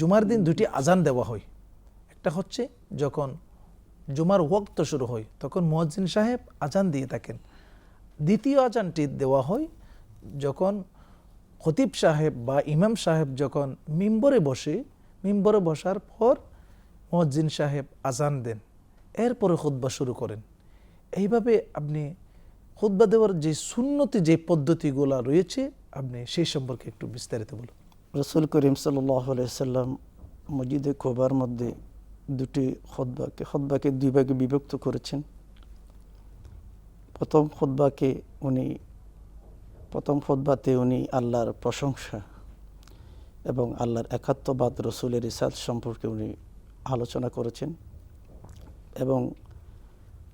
জুমার দিন দুটি আজান দেওয়া হয়। একটা হচ্ছে যখন জুমার ওয়াক্ত শুরু হয়, তখন মুয়াজ্জিন সাহেব আজান দিয়ে থাকেন। দ্বিতীয় আজানটি দেওয়া হয় যখন খতিব সাহেব বা ইমাম সাহেব যখন মিম্বরে বসে, মিম্বরে বসার পর মুয়াজ্জিন সাহেব আজান দেন। এরপরে খুতবা শুরু করেন। এইভাবে আপনি খুতবা দেওয়ার যে সুন্নতি, যে পদ্ধতিগুলো রয়েছে, আপনি সেই সম্পর্কে একটু বিস্তারিত বলুন। রসুল করিম সাল্লাম মসজিদে কোবার মধ্যে দুটি খোদবাকে খোদবাকে দুই ভাগে বিভক্ত করেছেন। প্রথম খোদবাকে উনি প্রথম খোদবাতে উনি আল্লাহর প্রশংসা এবং আল্লাহর একাত্মবাদ রসুলের ইসাদ সম্পর্কে উনি আলোচনা করেছেন এবং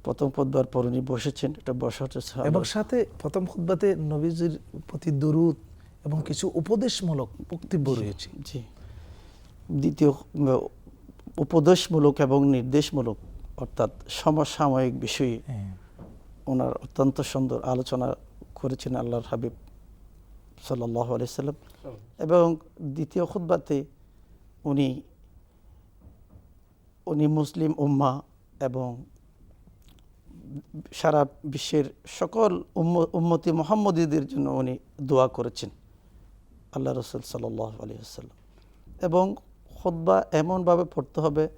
প্রথম খোদবার পর উনি বসেছেন। এটা বসাটা এবং সাথে প্রথম খুতবাতে নবীজির প্রতি দরুদ এবং কিছু উপদেশমূলক বক্তব্য রয়েছে। জি। দ্বিতীয় উপদেশমূলক এবং নির্দেশমূলক অর্থাৎ সমসাময়িক বিষয়ে হ্যাঁ। ওনার অত্যন্ত সুন্দর আলোচনা করেছেন আল্লাহর হাবিব সাল্লাহ আলাইসাল্লাম এবং দ্বিতীয় খুদ্বাতে উনি উনি মুসলিম উম্মা এবং সারা বিশ্বের সকল উম্ম- উম্মতি মোহাম্মদীদের জন্য উনি দোয়া করেছেন। আল্লাহ রসুল সাল্লাহ আলী আসাল্লাম এবং খুদ্া এমনভাবে পড়তে হবে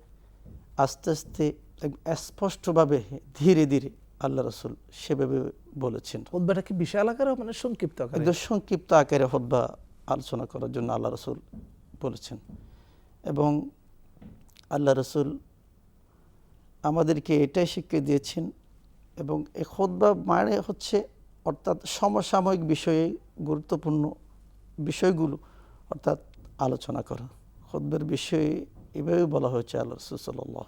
আস্তে আস্তে স্পষ্টভাবে ধীরে ধীরে আল্লাহ রসুল সেভাবে বলেছেন। খুতবাটা কি বিশাল আকারে মানে সংক্ষিপ্ত আকারে? একদম সংক্ষিপ্ত আকারে খুদ্া আলোচনা করার জন্য আল্লাহ রসুল বলেছেন। এবং আল্লাহ রসুল আমাদেরকে এটাই শিক্ষা দিয়েছেন এবং এই খুদ্া মানে হচ্ছে অর্থাৎ সমসাময়িক বিষয়ে গুরুত্বপূর্ণ বিষয়গুলো অর্থাৎ আলোচনা করা। খুদ্ের বিষয়ে এভাবে বলা হয়েছে আল্লাহ রসুল সাল্লাহ